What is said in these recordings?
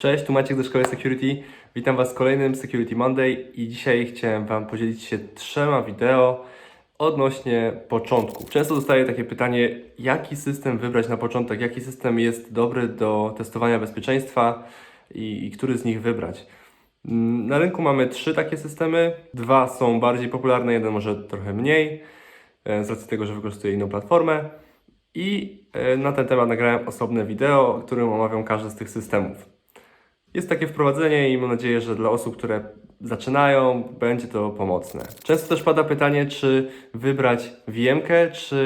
Cześć, tu Maciek ze Szkoły Security. Witam Was w kolejnym Security Monday i dzisiaj chciałem Wam podzielić się trzema wideo odnośnie początku. Często dostaję takie pytanie, jaki system wybrać na początek, jaki system jest dobry do testowania bezpieczeństwa i, i który z nich wybrać. Mm, Na rynku mamy trzy takie systemy. Dwa są bardziej popularne, jeden może trochę mniej, e, z racji tego, że wykorzystuje inną platformę. I e, na ten temat nagrałem osobne wideo, w którym omawiam każdy z tych systemów. Jest takie wprowadzenie i mam nadzieję, że dla osób, które zaczynają, będzie to pomocne. Często też pada pytanie, czy wybrać VM-kę, czy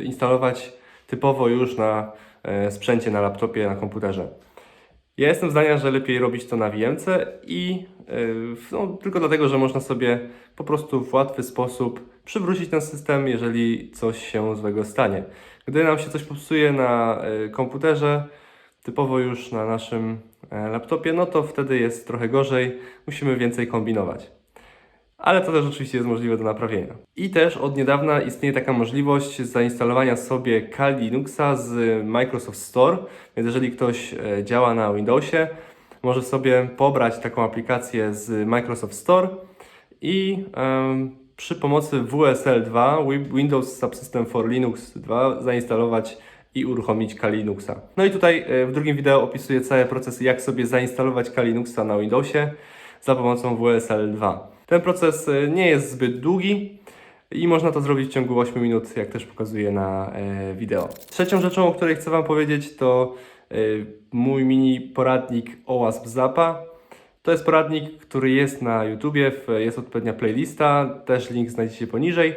y, instalować typowo już na e, sprzęcie, na laptopie, na komputerze. Ja jestem zdania, że lepiej robić to na VM-ce i y, no, tylko dlatego, że można sobie po prostu w łatwy sposób przywrócić ten system, jeżeli coś się złego stanie. Gdy nam się coś popsuje na komputerze, typowo już na naszym e, laptopie, no to wtedy jest trochę gorzej, musimy więcej kombinować. Ale to też oczywiście jest możliwe do naprawienia. I też od niedawna istnieje taka możliwość zainstalowania sobie Kali Linuxa z Microsoft Store, więc jeżeli ktoś e, działa na Windowsie, może sobie pobrać taką aplikację z Microsoft Store i em, przy pomocy WSL 2, Wi- Windows Subsystem for Linux 2, zainstalować i uruchomić Kali Linuxa. No i tutaj e, w drugim wideo opisuję cały proces, jak sobie zainstalować Kali Linuxa na Windowsie za pomocą WSL 2. Ten proces e, nie jest zbyt długi i można to zrobić w ciągu 8 minut, jak też pokazuję na e, wideo. Trzecią rzeczą, o której chcę Wam powiedzieć, to mój mini poradnik OWASP Zapa. To jest poradnik, który jest na YouTubie, jest odpowiednia playlista, też link znajdziecie poniżej.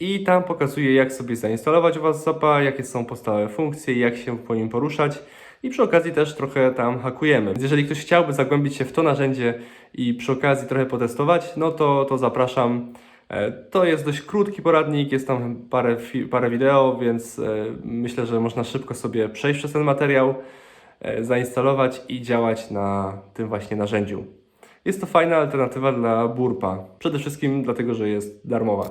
I tam pokazuję, jak sobie zainstalować WhatsAppa, jakie są podstawowe funkcje, jak się po nim poruszać. I przy okazji też trochę tam hakujemy. Więc jeżeli ktoś chciałby zagłębić się w to narzędzie i przy okazji trochę potestować, no to, to zapraszam. E, To jest dość krótki poradnik, jest tam parę, parę wideo, więc e, myślę, że można szybko sobie przejść przez ten materiał, e, zainstalować i działać na tym właśnie narzędziu. Jest to fajna alternatywa dla Burpa. Przede wszystkim dlatego, że jest darmowa.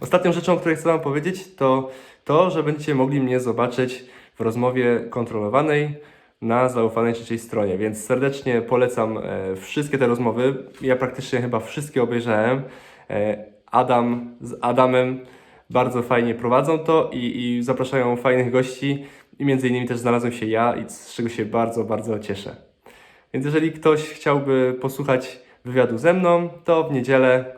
Ostatnią rzeczą, o której chcę Wam powiedzieć, to to, że będziecie mogli mnie zobaczyć w rozmowie kontrolowanej na zaufanej trzeciej stronie, więc serdecznie polecam e, wszystkie te rozmowy. Ja praktycznie chyba wszystkie obejrzałem. E, Adam z Adamem bardzo fajnie prowadzą to i, i zapraszają fajnych gości i między innymi też znalazłem się ja i z czego się bardzo, bardzo cieszę. Więc jeżeli ktoś chciałby posłuchać wywiadu ze mną, to w niedzielę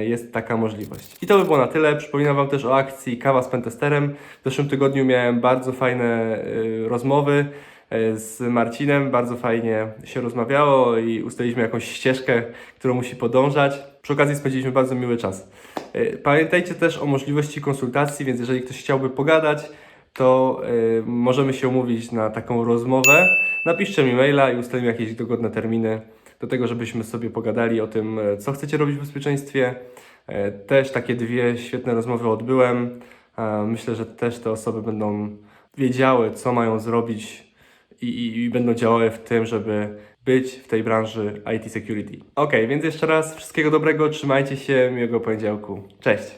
jest taka możliwość. I to by było na tyle. Przypominam Wam też o akcji Kawa z Pentesterem. W zeszłym tygodniu miałem bardzo fajne e, rozmowy e, z Marcinem. Bardzo fajnie się rozmawiało i ustaliliśmy jakąś ścieżkę, którą musi podążać. Przy okazji spędziliśmy bardzo miły czas. E, Pamiętajcie też o możliwości konsultacji, więc jeżeli ktoś chciałby pogadać, to możemy się umówić na taką rozmowę. Napiszcie mi maila i ustalimy jakieś dogodne terminy do tego, żebyśmy sobie pogadali o tym, e, co chcecie robić w bezpieczeństwie. E, Też takie dwie świetne rozmowy odbyłem. E, Myślę, że też te osoby będą wiedziały, co mają zrobić i, i, i będą działały w tym, żeby być w tej branży IT security. Ok, więc jeszcze raz wszystkiego dobrego, trzymajcie się, miłego poniedziałku. Cześć!